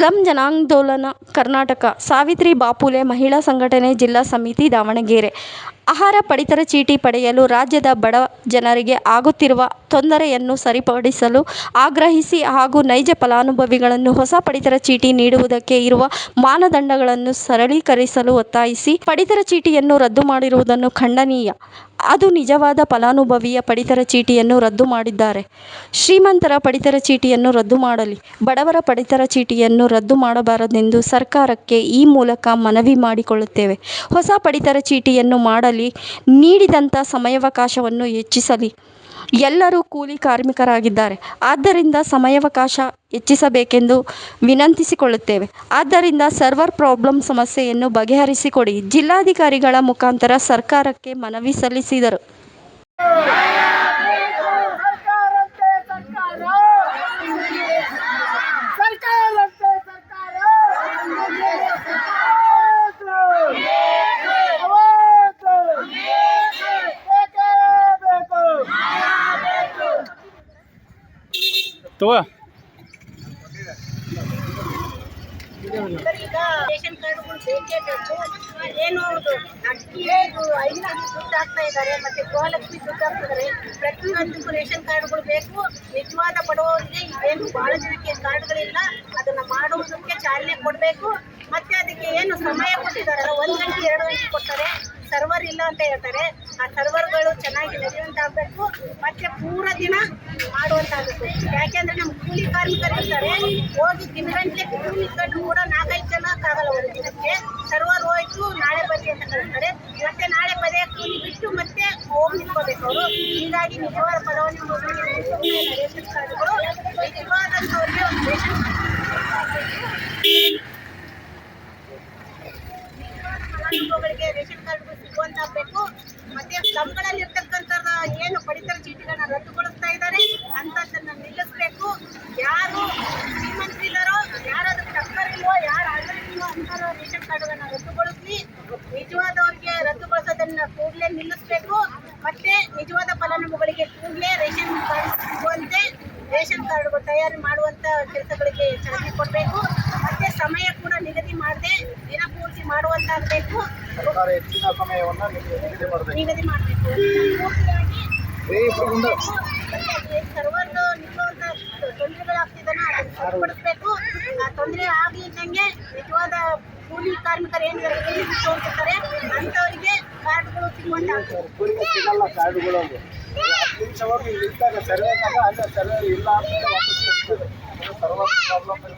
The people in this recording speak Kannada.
ಸ್ಲಂ ಜನಾಂದೋಲನ, ಕರ್ನಾಟಕ, ಸಾವಿತ್ರಿ ಬಾಪುಲೆ ಮಹಿಳಾ ಸಂಘಟನೆ ಜಿಲ್ಲಾ ಸಮಿತಿ ದಾವಣಗೆರೆ. ಆಹಾರ ಪಡಿತರ ಚೀಟಿ ಪಡೆಯಲು ರಾಜ್ಯದ ಬಡ ಜನರಿಗೆ ಆಗುತ್ತಿರುವ ತೊಂದರೆಯನ್ನು ಸರಿಪಡಿಸಲು ಆಗ್ರಹಿಸಿ ಹಾಗೂ ನೈಜ ಫಲಾನುಭವಿಗಳನ್ನು ಹೊಸ ಪಡಿತರ ಚೀಟಿ ನೀಡುವುದಕ್ಕೆ ಇರುವ ಮಾನದಂಡಗಳನ್ನು ಸರಳೀಕರಿಸಲು ಒತ್ತಾಯಿಸಿ ಪಡಿತರ ಚೀಟಿಯನ್ನು ರದ್ದು ಮಾಡಿರುವುದನ್ನು ಖಂಡನೀಯ. ಅದು ನಿಜವಾದ ಫಲಾನುಭವಿಯ ಪಡಿತರ ಚೀಟಿಯನ್ನು ರದ್ದು ಮಾಡಿದ್ದಾರೆ. ಶ್ರೀಮಂತರ ಪಡಿತರ ಚೀಟಿಯನ್ನು ರದ್ದು ಮಾಡಲಿ. ಬಡವರ ಪಡಿತರ ಚೀಟಿಯನ್ನು ರದ್ದು ಮಾಡಬಾರದೆಂದು ಸರ್ಕಾರಕ್ಕೆ ಈ ಮೂಲಕ ಮನವಿ ಮಾಡಿಕೊಳ್ಳುತ್ತೇವೆ. ಹೊಸ ಪಡಿತರ ಚೀಟಿಯನ್ನು ಮಾಡಲಿ. ನೀಡಿದಂಥ ಸಮಯಾವಕಾಶವನ್ನು ಹೆಚ್ಚಿಸಲಿ. ಎಲ್ಲರೂ ಕೂಲಿ ಕಾರ್ಮಿಕರಾಗಿದ್ದಾರೆ. ಆದ್ದರಿಂದ ಸಮಯಾವಕಾಶ ಹೆಚ್ಚಿಸಬೇಕೆಂದು ವಿನಂತಿಸಿಕೊಳ್ಳುತ್ತೇವೆ. ಆದ್ದರಿಂದ ಸರ್ವರ್ ಪ್ರಾಬ್ಲಮ್ ಸಮಸ್ಯೆಯನ್ನು ಬಗೆಹರಿಸಿಕೊಡಿ. ಜಿಲ್ಲಾಧಿಕಾರಿಗಳ ಮುಖಾಂತರ ಸರ್ಕಾರಕ್ಕೆ ಮನವಿ ಸಲ್ಲಿಸಿದರು ಸರ್ಕಾರಂತೆ ಸರ್ಕಾರ ಸರ್ಕಾರಂತೆ ಸರ್ಕಾರ ಹೌದು. ಹೌದು. ಬೇಕೇ ಬೇಕು. ಈಗ ರೇಷನ್ ಕಾರ್ಡ್ಗಳು ದುಡ್ಡು ಇದ್ದಾರೆ ಮತ್ತೆ ಪ್ರತಿಯೊಂದಕ್ಕೂ ರೇಷನ್ ಕಾರ್ಡ್ಗಳು ಬೇಕು ಏನು ಮಾಡುವುದಕ್ಕೆ ಮತ್ತೆ ಅದಕ್ಕೆ ಏನು ಸಮಯ ಕೊಟ್ಟಿದ್ದಾರೆ? ಒಂದು ಗಂಟೆ, ಎರಡು ಗಂಟೆ ಕೊಡ್ತಾರೆ. ಸರ್ವರ್ ಇಲ್ಲ ಅಂತ ಹೇಳ್ತಾರೆ. ಆ ಸರ್ವರ್ಗಳು ಚೆನ್ನಾಗಿ ನಡೆಯುವಂತಾಗಬೇಕು ಮತ್ತೆ ಪೂರ ದಿನ ಮಾಡುವಂತಾಗಬೇಕು ಯಾಕೆಂದ್ರೆ ನಮ್ಮ ಕೂಲಿ ಕಾರ್ಮಿಕರು ಇರ್ತಾರೆ ಹೋಗಿ ದಿನಗಂಟ್ಲೆ ಕೂಲಿ ಕಟ್ಟು ಕೂಡ ನಾಲ್ಕೈದು ಜನ ಆಗಲ್ಲ ಒಂದು ದಿನಕ್ಕೆ ಸರ್ವರ್ ಹೋಯ್ತು, ನಾಳೆ ಬನ್ನಿ ಅಂತ ಕಳಿಸ್ತಾರೆ. ಮತ್ತೆ ನಾಳೆ ಪದೇ ಕೂಲಿ ಬಿಟ್ಟು ಮತ್ತೆ ಹೋಗಿ ನಿಂತ್ಕೋಬೇಕು ಅವರು. ಹೀಗಾಗಿ ನಿಜವಾದ ಪದವನ್ನು ರೇಷನ್ ಕಾರ್ಡ್ಗಳು ನಿಜವಾದಂಥವ್ರಿಗೆ ರೇಷನ್ ಕಾರ್ಡ್ಗಳು ಸಿಗುವಂತಾಗಬೇಕು ಮತ್ತೆ ಸ್ಲಂಗಳಲ್ಲಿ ಇರ್ತಕ್ಕಂಥ ಏನು ಪಡಿತರ ಚೀಟಿಗಳನ್ನ ರದ್ದುಗೊಳಿಸ್ತಾ ಇದ್ದಾರೆ ಅಂತದನ್ನ ನಿಲ್ಲಿಸಬೇಕು. ಯಾರು ಶ್ರೀಮಂತರಿದ್ದಾರೋ ಯಾರು ಅದಕ್ಕೆ ಟಕ್ಕರಿಲ್ವೋ ಯಾರು ಆಡಳಿತವೋ ಅಂತಾರೋ ರೇಷನ್ ಕಾರ್ಡ್ಗಳನ್ನ ರದ್ದುಗೊಳಿಸಿ ನಿಜವಾದವರಿಗೆ ರದ್ದುಗೊಳಿಸೋದನ್ನ ಕೂಡಲೇ ನಿಲ್ಲಿಸಬೇಕು. ಮತ್ತೆ ನಿಜವಾದ ಫಲಾನುಭವಿಗಳಿಗೆ ಕೂಡಲೇ ರೇಷನ್ ಕಾರ್ಡ್ ಸಿಗುವಂತೆ, ರೇಷನ್ ಕಾರ್ಡ್ಗಳು ತಯಾರಿ ಮಾಡುವಂತ ಕೆಲಸಗಳಿಗೆ ಚಾಲನೆ ಕೊಡಬೇಕು. ಮತ್ತೆ ಸಮಯ ಕೂಡ ನಿಗದಿ ಮಾಡದೆ ಮಾಡುವಂತಾಗಬೇಕು ಸರ್ಕಾರ ಹೆಚ್ಚಿನ ಸಮಯವನ್ನ ನಿಗದಿ ಮಾಡಬೇಕು. ನಿಗದಿ ಮಾಡಬೇಕು. ಪೂರ್ತಿಯಾಗಿ ಸರ್ವರ್ ನಿಲ್ಲುವಂತ ತೊಂದರೆಗಳಾಗ್ತಿದ್ದಾನೋ ಅದನ್ನು ಸರಿಪಡಿಸ್ಬೇಕು. ಆ ತೊಂದರೆ ನಿಜವಾದ ಕೂಲಿ ಕಾರ್ಮಿಕರು ಏನು ಮಾಡ್ತಾರೆ ಬಿಟ್ಟೋಗ್ತಿರ್ತಾರೆ ಅಂಥವರಿಗೆ ಕಾರ್ಡ್ಗಳು ಒಬ್ಬರಿಗೆ ಸಿಗಲ್ಲ ಕಾರ್ಡ್ಗಳು ಅದು ಹತ್ತು ನಿಮಿಷ ಹೋಗಿ ಇಲ್ಲಿ ಇದ್ದಾಗ ಸರ್ವೇನಾಗ ಅಲ್ಲೇ ಸರ್ವೇ ಇಲ್ಲ ಅಂತ ಸರ್ವರ್ ಪ್ರಾಬ್ಲಮ್